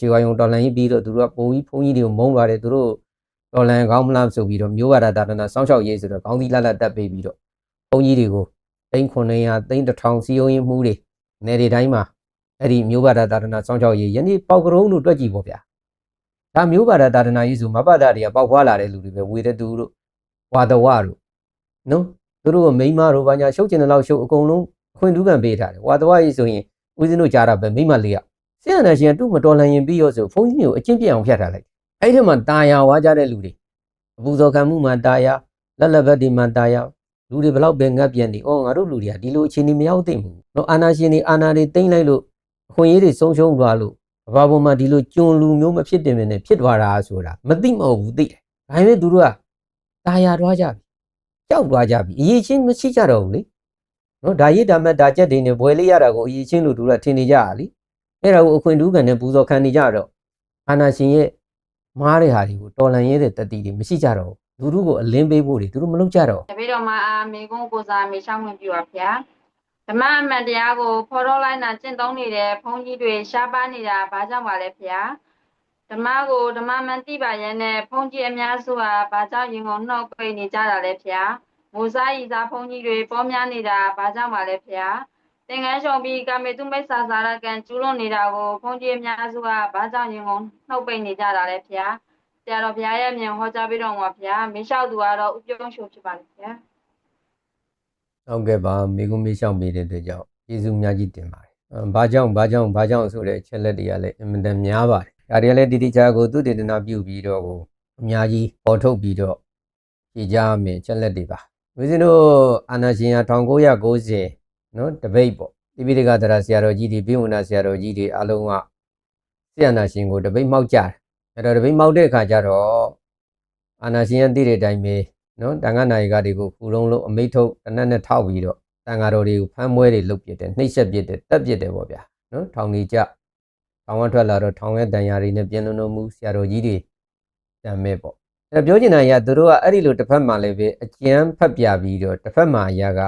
ခြေဝါယုံတော်လန်ကြီးပြီးတော့သူတို့ကပုံကြီးဖုန်းကြီးတွေကိုမုန်းလာတယ်သူတို့တော်လန်ကောင်းမလားဆိုပြီးတော့မျိုးဝါဒတာတနာစောင်းချောက်ရေးဆိုတော့ကောင်းသီးလတ်လတ်တက်ပေးပြီးတော့ဘုန်းကြီးတွေကိုသိန်း900သိန်း1000စီယုံရင်မှုတွေနေတွေတိုင်းမှာအဲ့ဒီမျိုးဝါဒတာတနာစောင်းချောက်ရေးယနေ့ပေါက်ကရုံးလို့တွက်ကြည့်ပေါ့ဗျာဒါမျိုးဝါဒတာတနာရေးဆိုမပဒတွေကပေါက်ဖွာလာတဲ့လူတွေပဲဝေတဲ့သူတို့ဝါဒဝတို့နော်သူတို့ကမိန်းမတို့ဘာညာရှုပ်ကျင်တဲ့လောက်ရှုပ်အကုန်လုံးအခွင့်ထူးခံပေးထားတယ်ဝါဒဝရေးဆိုရင်ဦးဇင်းတို့ကြားတာပဲမိန်းမလေးက ဆရာနာရှင်ကသူ့မတော်လှန်ရင်ပြီးရောဆိုဘုန်းကြီးကိုအကျင့်ပြအောင်ဖျက်ထားလိုက်အဲ့ဒီမှာတာယာဝါကြတဲ့လူတွေအပူဇော်ခံမှုမှာတာယာလက်လက်ဘက်ဒီမှာတာယာလူတွေဘလောက်ပဲငတ်ပြန်နေအော်ငါတို့လူတွေကဒီလိုအခြေအနေမရောက်သိမ့်ဘူးနော်အာနာရှင်တွေအာနာတွေတိမ့်လိုက်လို့အခွင့်အရေးတွေဆုံးရှုံးသွားလို့အဘဘုံမှာဒီလိုကျွန်လူမျိုးမဖြစ်တင်နေဖြစ်သွားတာဆိုတာမသိမဟုတ်ဘူးသိတယ်ဒါပေမဲ့သူတို့ကတာယာတွားကြပြီကြောက်သွားကြပြီအရေးချင်းမရှိကြတော့ဘူးလေနော်ဒါရစ်ဒါမတ်ဒါကြက်တွေနဲ့ဘွယ်လေးရတာကိုအရေးချင်းလို့သူတို့ကထင်နေကြတာလी အဲ့ဒါကိုအခွင့်ထူးခံနဲ့ပူဇော်ခံနေကြတော့အာနာရှင်ရဲ့မားတဲ့ဟာတွေကိုတော်လန်ရဲတဲ့တတိတွေမရှိကြတော့ဘူးလူတို့ကိုအလင်းပေးဖို့တွေသူတို့မလုပ်ကြတော့တပည့်တော်မှာအာမေကုန်းကိုစားမေရှောင်းဝင်ပြပါဗျာဓမ္မအမှန်တရားကိုဖော်ထုတ်လိုက်တာကျင့်သုံးနေတဲ့ဘုန်းကြီးတွေရှားပါနေတာဘာကြောင့်ပါလဲဗျာဓမ္မကိုဓမ္မမှန်သိပါရဲ့နဲ့ဘုန်းကြီးအများစုဟာဘာကြောင့်ရင်ကုန်နှုတ်ပိတ်နေကြတာလဲဗျာမူစားဤစားဘုန်းကြီးတွေပေါ်များနေတာဘာကြောင့်ပါလဲဗျာ သင်္ကန်းရှုံပြီးကာမေတုမိတ်ဆာစာရကံကျူးလွန်နေတာကိုဘုန်းကြီးအများစုကဘာကြောင့်ရင်ကုန်နှုတ်ပိတ်နေကြတာလဲဗျာဆရာတော်ဘုရားရဲ့အမြင်ဟောကြားပေးတော်မူပါဗျာမင်းလျှောက်သူကတော့ဥပြုံးရှုဖြစ်ပါလိမ့်ဗျာဟုတ်ကဲ့ပါမိကုမေးရှောင်ပေးတဲ့အတွက်ကြောင့်ကျေးဇူးများကြီးတင်ပါတယ်အဲဘာကြောင့်ဘာကြောင့်ဘာကြောင့်ဆိုတဲ့အချက်လက်တွေကလည်းအင်မတန်များပါတယ်ဒါတွေကလည်းတိတိကျကျကိုသူတည်တနာပြုပြီးတော့ကိုအများကြီးပေါ်ထုတ်ပြီးတော့ဖြေကြမယ်အချက်လက်တွေပါဦးဇင်းတို့အာနာရှင်ဟာ1990 နော်တပိတ်ပေါ့တိပိဋကသရဆရာတော်ကြီးတွေပြည်ဝင်နာဆရာတော်ကြီးတွေအလုံးကဆရာနာရှင်ကိုတပိတ်မှောက်ကြတယ်အဲ့တော့တပိတ်မှောက်တဲ့အခါကျတော့အာနာရှင်ရဲ့သိတဲ့အတိုင်းပဲနော်တန်ခါနိုင်ကတွေကိုခုလုံးလုံးအမိတ်ထုတ်တနက်နဲ့ထောက်ပြီးတော့တန်ဃာတော်တွေကိုဖမ်းမွဲတွေလုပ်ပြတယ်နှိပ်စက်ပြတယ်တက်ပြတယ်ပေါ့ဗျာနော်ထောင်နေကြထောင်ဝထွက်လာတော့ထောင်ရဲ့တန်ရာတွေနဲ့ပြင်လုံးလုံးမှုဆရာတော်ကြီးတွေတမ်းမဲ့ပေါ့အဲ့တော့ပြောချင်တာကသူတို့ကအဲ့ဒီလိုတစ်ဖက်မှာလည်းပဲအကျန်းဖက်ပြပြီးတော့တစ်ဖက်မှာအရာက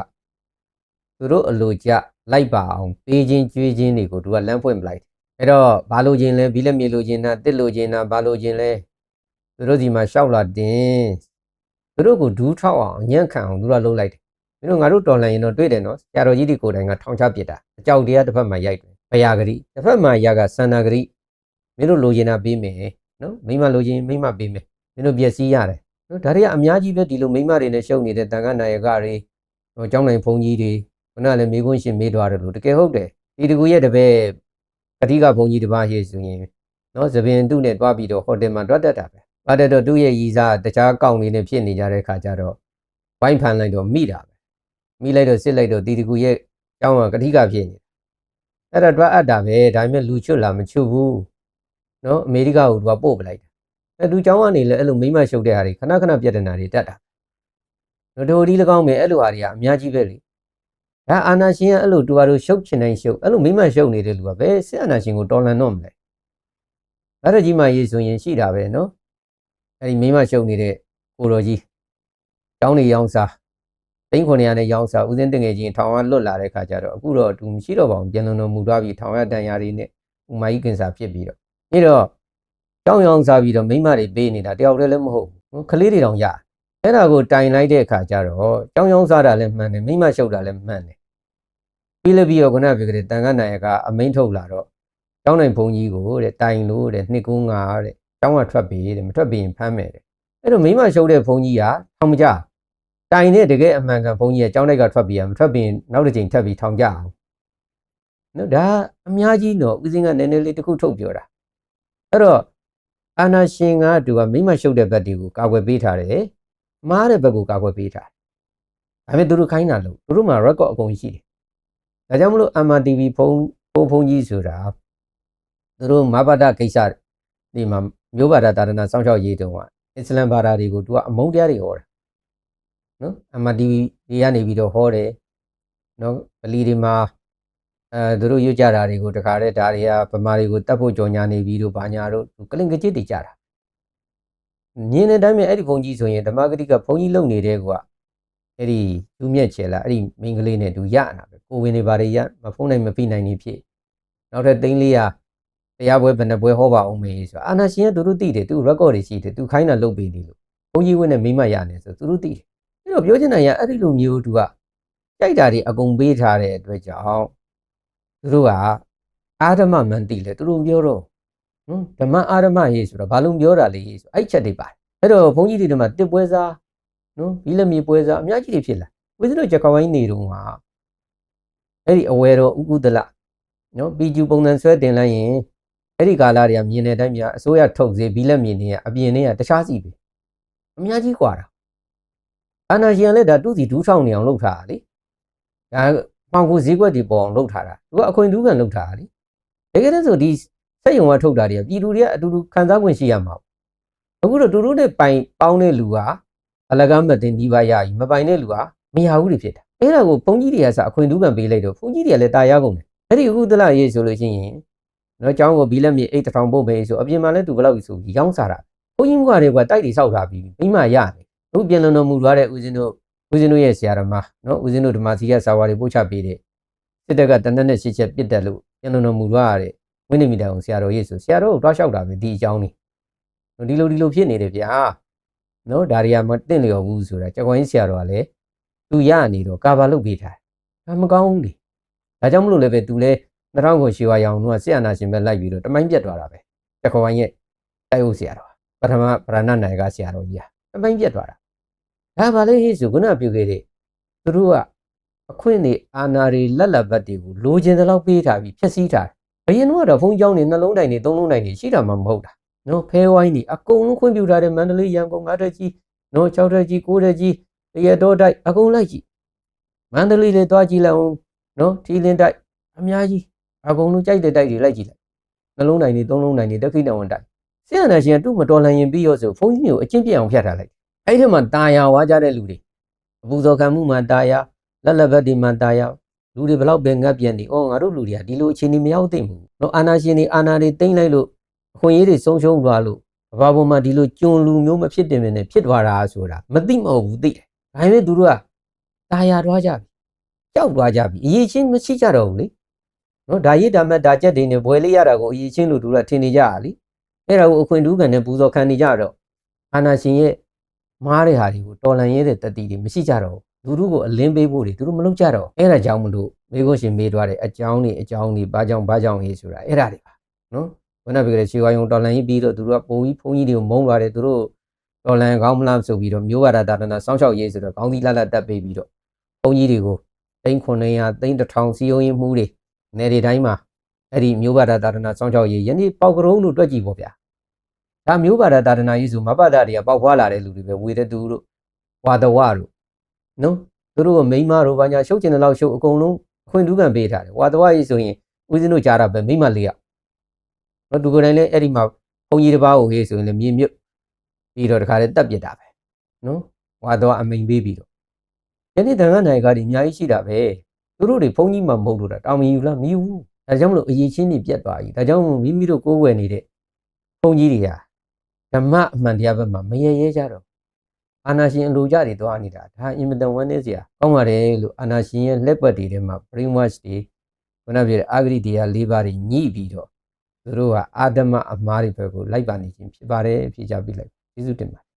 သူတို့အလိုကြလိုက်ပါအောင်ပေးခြင်းကြွေးခြင်းတွေကိုသူကလမ်းဖွင့်ပလိုက်တယ်အဲ့တော့ဘာလို့ခြင်းလဲဘီလက်မြေလို့ခြင်းနာတစ်လို့ခြင်းနာဘာလို့ခြင်းလဲသူတို့ဒီမှာရှောက်လာတင်သူတို့ကိုဒူးထောက်အောင်အညံ့ခံအောင်သူတို့ကလှုပ်လိုက်တယ်မင်းတို့ငါတို့တော်လန်ရင်တော့တွေ့တယ်နော်ဆရာတော်ကြီးဒီကိုယ်တိုင်ကထောင်ချပစ်တာအကြောက်တရားတစ်ဖက်မှာရိုက်တယ်ဘယာဂရိတစ်ဖက်မှာရကစန္ဒဂရိမင်းတို့လိုချင်တာပေးမယ်နော်မိမလိုချင်မိမပေးမယ်မင်းတို့ပြည့်စည်ရတယ်နော်ဒါတွေကအများကြီးပဲဒီလိုမိမတွေနဲ့ရှုပ်နေတဲ့တန်ခါနာယကတွေဟိုကျောင်းနိုင်ဘုန်းကြီးတွေ ခုနကလည်းမေခွန်းရှင်မေးသွားတယ်လို့တကယ်ဟုတ်တယ်ဒီတကူရဲ့တပည့်ကတိကဘုန်းကြီးတစ်ပါးရှိဆိုရင်နော်သပင်တုနဲ့တွားပြီးတော့ဟိုတယ်မှာတွားတက်တာပဲတွားတက်တော့သူ့ရဲ့ရည်စားတခြားကောင်းလေးနဲ့ဖြစ်နေကြတဲ့ခါကျတော့ဝိုင်းဖန်လိုက်တော့မိတာပဲမိလိုက်တော့စစ်လိုက်တော့ဒီတကူရဲ့ကျောင်းကကတိကဖြစ်နေအဲ့ဒါတွားအပ်တာပဲဒါပေမဲ့လူချွတ်လာမချွတ်ဘူးနော်အမေရိကကိုသူကပို့ပလိုက်တာအဲ့လူကျောင်းကနေလည်းအဲ့လိုမိမရှုပ်တဲ့ဟာတွေခဏခဏပြက်တနာတွေတက်တာနော်တို့ဒီ၎င်းပဲအဲ့လိုဟာတွေကအများကြီးပဲလေ ဒါအာနာရှင်ကအဲ့လိုတူပါတို့ရှုပ်ချင်တိုင်းရှုပ်အဲ့လိုမိမရှုပ်နေတဲ့လူကဘယ်စစ်အာနာရှင်ကိုတော်လန်တော့မလဲအဲ့ဒါကြီးမှရေးဆိုရင်ရှိတာပဲနော်အဲ့ဒီမိမရှုပ်နေတဲ့ကိုတော်ကြီးကျောင်းနေရောင်းစားသိန်း900နဲ့ရောင်းစားဦးစင်းတင်ငယ်ချင်းထောင်ကလွတ်လာတဲ့ခါကျတော့အခုတော့သူမရှိတော့ပါဘူးပြန်လုံတော်မူသွားပြီးထောင်ရတန်ရာတွေနဲ့ဥမာကြီးကင်ဆာဖြစ်ပြီးတော့ပြီးတော့တောင်းရောင်းစားပြီးတော့မိမတွေပေးနေတာတယောက်တည်းလည်းမဟုတ်ဘူးခလေးတွေတောင်ရ အဲ့ဒါကိုတိုင်လိုက်တဲ့အခါကျတော့တောင်းရောင်းစားတာလည်းမှန်တယ်မိမရှုပ်တာလည်းမှန်တယ်ပြီးလည်းပြီးတော့ခုနကပြောတဲ့တန်ခါနိုင်ကအမိန်ထုတ်လာတော့တောင်းနိုင်ဘုံကြီးကိုတဲ့တိုင်လို့တဲ့နှစ်ကူးငါတဲ့တောင်းကထွက်ပြီးတဲ့မထွက်ပြီးရင်ဖမ်းမယ်တဲ့အဲ့တော့မိမရှုပ်တဲ့ဘုံကြီးကထောင်မကြတိုင်နဲ့တကယ်အမှန်ကန်ဘုန်းကြီးကကျောင်းတိုက်ကထွက်ပြီးရမထွက်ပြီးရင်နောက်တစ်ချိန်ထပ်ပြီးထောင်ကြအောင်နော်ဒါအများကြီးတော့ဦးစင်းကနည်းနည်းလေးတစ်ခုထုတ်ပြောတာအဲ့တော့အာနာရှင်ကသူကမိမရှုပ်တဲ့ဘက်တွေကိုကာကွယ်ပေးထားတယ် မားတဲ့ဘက်ကိုကာကွယ်ပေးထားတယ်ဒါပေမဲ့သူတို့ခိုင်းတာလို့သူတို့မှာ record အကုန်ရှိတယ်ဒါကြောင့်မလို့ MRTV ဖုန်းဖုန်းဖုန်းကြီးဆိုတာသူတို့မဘာဒကိစ္စဒီမှာမျိုးဘာဒတာရဏစောင့်ရှောက်ရေးတုံးကအစ္စလမ်ဘာသာတွေကိုသူကအမုန်းတရားတွေဟောတာနော်အမတီတွေကနေပြီးတော့ဟောတယ်နော်ဗလီတွေမှာအဲသူတို့ရွတ်ကြတာတွေကိုတခါတည်းဒါတွေကဗမာတွေကိုတတ်ဖို့ကြော်ညာနေပြီးတော့ဘာညာတို့ကလင်ကကြစ်တွေကြတာ ညင်းတဲ့အတိုင်းပဲအဲ့ဒီဘုန်းကြီးဆိုရင်ဓမ္မဂတိကဘုန်းကြီးလုံနေတဲ့ကွာအဲ့ဒီလူမြက်ချေလာအဲ့ဒီမိန်းကလေးနဲ့သူရတာပဲကိုဝင်နေပါတွေရမဖုံးနိုင်မပြနိုင်နေဖြစ်နောက်ထပ်သိန်း400တရားပွဲဘယ်နှပွဲဟောပါအောင်မေးဆိုအာနာရှင်ကသူတို့သိတယ်သူ record တွေရှိတယ်သူခိုင်းတာလုပ်ပေးနေလို့ဘုန်းကြီးဝင်းနဲ့မိမရနေဆိုသူတို့သိတယ်အဲ့တော့ပြောချင်တာကအဲ့ဒီလိုမျိုးသူကကြိုက်တာတွေအကုန်ပေးထားတဲ့အတွက်ကြောင့်သူတို့ကအာဓမမန်တိလေသူတို့ပြောတော့ နော်ဓမ္မအာဓမရေးဆိုတော့ဘာလို့ပြောတာလဲဆိုအဲ့ချက်တွေပါတယ်အဲ့တော့ဘုန်းကြီးတွေဒီမှာတစ်ပွဲစားနော်ဘီလက်မြေပွဲစားအများကြီးတွေဖြစ်လာဝိဇ္ဇုကြကဝိုင်းနေတော့ဟာအဲ့ဒီအဝဲတော်ဥကုဒလနော်ပီကျူပုံစံဆွဲတင်လိုက်ရင် အဲ့ဒီကာလတွေကမြင်တဲ့အတိုင်းများအစိုးရထုတ်စေဘီလက်မြင်နေရအပြင်တွေကတခြားစီပဲအများကြီးกว่าတာအာနာရှင်ကလည်းဒါသူ့စီဒူးဆောင်နေအောင်လုပ်ထားတာလေဒါပေါင်ကိုဈေးကွက်တွေပေါ်အောင်လုပ်ထားတာသူကအခွင့်ဒူးကန်လုပ်ထားတာလေတကယ်တည်းဆိုဒီ စက်ယုံကထုတ်တာတွေကပြည်သူတွေကအတူတူခံစား권ရှိရမှာပေါ့အခုတော့တူတူနဲ့ပိုင်ပေါင်းတဲ့လူကအလကားမတင်ဒီပါရကြီးမပိုင်တဲ့လူကမရဘူးတွေဖြစ်တာအဲ့ဒါကိုဘုန်းကြီးတွေကစအခွင့်ဒူးကန်ပေးလိုက်တော့ဘုန်းကြီးတွေကလည်းတာယာကုန်တယ်အဲ့ဒီအခုတလရေးဆိုလို့ရှိရင်နော်ကျောင်းကိုဘီလက်မြေအိတ်တစ်ထောင်ပို့ပေးဆိုအပြင်မှာလည်းသူဘယ်လောက်ကြီးဆိုပြီးရောင်းစားတာဘုန်းကြီးမကတွေကတိုက်တွေဆောက်ထားပြီးမိမရတယ်အခုပြန်လုံတော်မူသွားတဲ့ဦးဇင်းတို့ဦးဇင်းတို့ရဲ့ဆရာတော်မနော်ဦးဇင်းတို့ဓမ္မစီကစာဝါတွေပို့ချပေးတဲ့စစ်တပ်ကတနက်နဲ့ရှစ်ချက်ပြစ်တက်လို့ပြန်လုံတော်မူသွားရတဲ့ ဝိနည်းမီတာအောင်ဆရာတော်ရေးဆိုဆရာတော်ကိုတွားလျှောက်တာပဲဒီအကြောင်းนี่နော်ဒီလိုဒီလိုဖြစ်နေတယ်ဗျာနော်ဒါတွေကမတင်လျော်ဘူးဆိုတာကြောက်ရင်ဆရာတော်ကလည်းသူရနေတော့ကာဘာလုပ်ပေးထားတယ်ဒါမကောင်းဘူးလေဒါကြောင့်မလို့လည်းပဲသူလည်း2000ကိုရှေဝါရောင်တို့ကဆရာနာရှင်ပဲလိုက်ပြီးတော့တမိုင်းပြတ်သွားတာပဲတခေါဝိုင်းရဲ့တိုက်ဟုတ်ဆရာတော်ပထမဗရဏနိုင်ကဆရာတော်ကြီးဟာတမိုင်းပြတ်သွားတာဒါပါလေဟိဆိုခုနပြုခဲ့တဲ့သူတို့ကအခွင့်နေအာနာတွေလက်လက်ဘတ်တွေကိုလိုချင်တဲ့လောက်ပေးထားပြီးဖြည့်ဆည်းထားဘယ င်းတို့ကတော့ဖုန်းကြောင်းနေနှလုံးတိုင်နေသုံးလုံးတိုင်နေရှိတာမှမဟုတ်တာနော်ဖဲဝိုင်းနေအကုန်လုံးခွင့်ပြုထားတဲ့မန္တလေးရန်ကုန်ငါးတက်ကြီးနော်၆တက်ကြီး၉တက်ကြီးတရတော်တိုက်အကုန်လိုက်ကြည့်မန္တလေးလေသွားကြည့်လိုက်အောင်နော်ထီလင်းတိုက်အများကြီးအကုန်လုံးကြိုက်တဲ့တိုက်တွေလိုက်ကြည့်လိုက်နှလုံးနိုင်နေသုံးလုံးနိုင်နေတက်ခိတဝန်တိုက်ဆရာနာရှင်ကသူ့မတော်လှန်ရင်ပြီးရောဆိုဖုန်းကြီးမျိုးအချင်းပြအောင်ဖြတ်ထားလိုက်အဲ့ဒီမှာတာယာဝါကြတဲ့လူတွေအပူဇော်ခံမှုမှာတာယာလက်လက်ဘက်ဒီမှာတာယာ လူတွေဘလောက်ပဲငတ်ပြန်နေဩငါတို့လူတွေကဒီလိုအခြေအနေမရောက်သိမ့်ဘူးနော်အာနာရှင်တွေအာနာတွေတိမ့်လိုက်လို့အခွင့်အရေးတွေဆုံးရှုံးသွားလို့ဘာပေါ်မှာဒီလိုကျွံလူမျိုးမဖြစ်တင်မင်းနဲ့ဖြစ်သွားတာဆိုတာမသိမဟုတ်ဘူးသိတယ်ဒါပေမဲ့သူတို့ကတာယာသွားကြပြီကြောက်သွားကြပြီအရေးချင်းမရှိကြတော့ဘူးလေနော်ဒါရည်ဒါမတ်ဒါချက်တွေနဲ့ဘွယ်လေးရတာကိုအရေးချင်းလို့သူကထင်နေကြရလीအဲ့ဒါကိုအခွင့်တူးကန်နဲ့ပူဇော်ခံနေကြတော့အာနာရှင်ရဲ့မားတဲ့ဟာတွေကိုတော်လန်ရဲတဲ့တတိတွေမရှိကြတော့ဘူး လူတို့ကိုအလင်းပေးဖို့တွေသူတို့မလုပ်ကြတော့အဲ့ဒါကြောင့်မလို့မေခွန်းရှင်မေးသွားတဲ့အကြောင်းတွေအကြောင်းတွေဘာကြောင့်ဘာကြောင့်ရေးဆိုတာအဲ့ဒါတွေပါနော်ဘယ်နဲ့ပြောကြလဲခြေဝါယုံတော်လန်ရေးပြီးတော့သူတို့ကပုံကြီးဖုန်းကြီးတွေကိုမုန်းလာတယ်သူတို့တော်လန်ကောင်းမလားဆိုပြီးတော့မျိုးဝါဒတာတနာစောင်းရှောက်ရေးဆိုတော့ကောင်းသီးလတ်လတ်တက်ပေးပြီးတော့ဘုန်းကြီးတွေကိုသိန်း900သိန်း1000စီယုံရင်မှုတွေနယ်တွေတိုင်းမှာအဲ့ဒီမျိုးဘာသာတာဒနာစောင်းချောက်ရေးယနေ့ပေါက်ကရုံးလို့တွက်ကြည့်ပေါ့ဗျာဒါမျိုးဘာသာတာဒနာရေးဆိုမပတ္တတွေကပေါက်ဖွာလာတဲ့လူတွေပဲဝေတဲ့သူတို့ဝါဒဝတို့ နော်သူတို့ကမိန်းမတို့ဘာညာရှုပ်ကျင်တဲ့လောက်ရှုပ်အကုန်လုံးအခွင့်တူးကန်ပေးထားတယ်ဝါဒဝရေးဆိုရင်ဦးဇင်းတို့ကြားတာပဲမိန်းမလေးရနော်သူကိုယ်တိုင်လည်းအဲ့ဒီမှာဘုံကြီးတစ်ပါးကိုဟေးဆိုရင်လည်းမြင်မြုပ်ပြီးတော့တခါလေတက်ပြစ်တာပဲနော်ဝါဒဝအမိန်ပေးပြီးတော့ယနေ့တန်ခါနိုင်ကဒီအများကြီးရှိတာပဲသူတို့တွေဘုန်းကြီးမှမဟုတ်လို့တာတောင်မယူလားမယူဘူးဒါကြောင့်မလို့အရေးချင်းတွေပြတ်သွားပြီဒါကြောင့်မို့မိမိတို့ကိုးဝယ်နေတဲ့ဘုန်းကြီးတွေဟာဓမ္မအမှန်တရားဘက်မှာမရရဲကြတော့ အာနာရှင်အလိုကြတွေသွားနေတာဒါအင်မတန်ဝမ်းနည်းစရာကောင်းပါတယ်လို့အာနာရှင်ရဲ့လက်ပတ်တွေထဲမှာ brainwash တွေခုနပြောတဲ့အာဂရိတရား၄ပါးတွေညှိပြီးတော့သူတို့ကအာဓမ္မအမားတွေဘက်ကိုလိုက်ပါနေခြင်းဖြစ်ပါတယ်ဖြေချပြလိုက်ကျေးဇူးတင်ပါတယ်